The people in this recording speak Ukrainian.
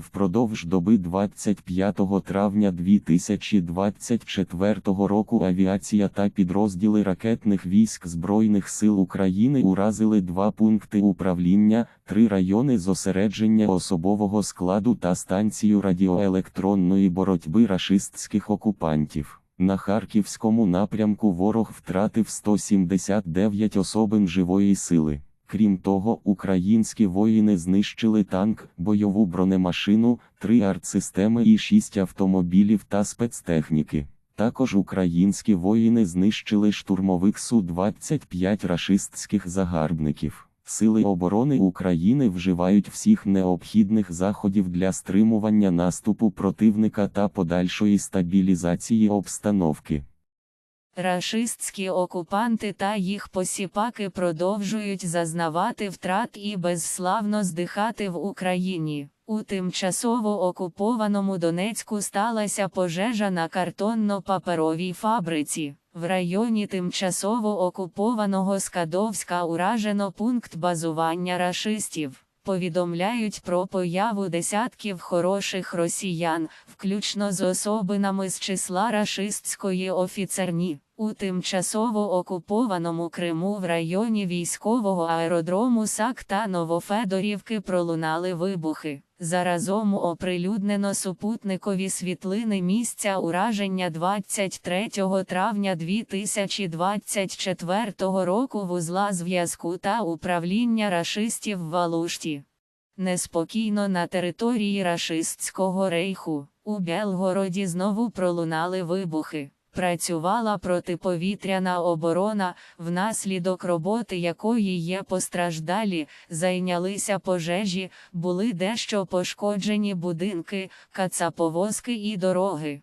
Впродовж доби 25 травня 2024 року авіація та підрозділи ракетних військ Збройних сил України уразили два пункти управління, три райони зосередження особового складу та станцію радіоелектронної боротьби рашистських окупантів. На Харківському напрямку ворог втратив 179 особин живої сили. Крім того, українські воїни знищили танк, бойову бронемашину, три артсистеми і шість автомобілів та спецтехніки. Також українські воїни знищили штурмових Су-25 рашистських загарбників. Сили оборони України вживають всіх необхідних заходів для стримування наступу противника та подальшої стабілізації обстановки. Рашистські окупанти та їх посіпаки продовжують зазнавати втрат і безславно здихати в Україні. У тимчасово окупованому Донецьку сталася пожежа на картонно-паперовій фабриці. В районі тимчасово окупованого Скадовська уражено пункт базування рашистів. Повідомляють про появу десятків хороших росіян, включно з особинами з числа рашистської офіцерні. У тимчасово окупованому Криму в районі військового аеродрому САК та Новофедорівки пролунали вибухи. Заразом оприлюднено супутникові світлини місця ураження 23 травня 2024 року вузла зв'язку та управління рашистів в Валушті. Неспокійно на території рашистського рейху. У Белгороді знову пролунали вибухи. Працювала протиповітряна оборона, внаслідок роботи якої є постраждалі, зайнялися пожежі, були дещо пошкоджені будинки, кацаповозки і дороги.